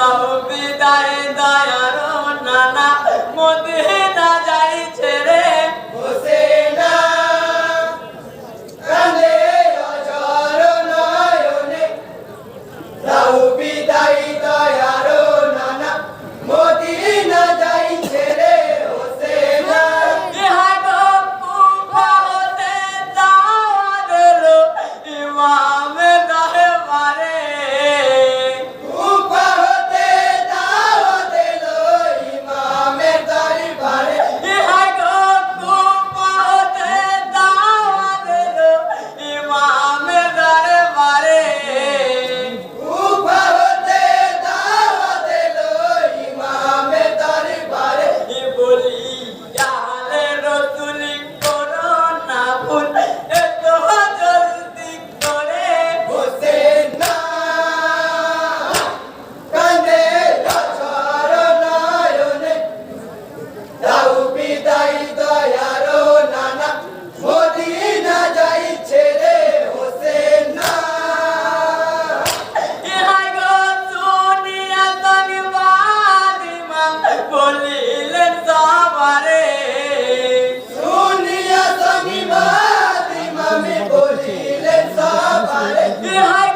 দাও বিদায় দয়ার নানা মদিনা যায়। Bir hayır.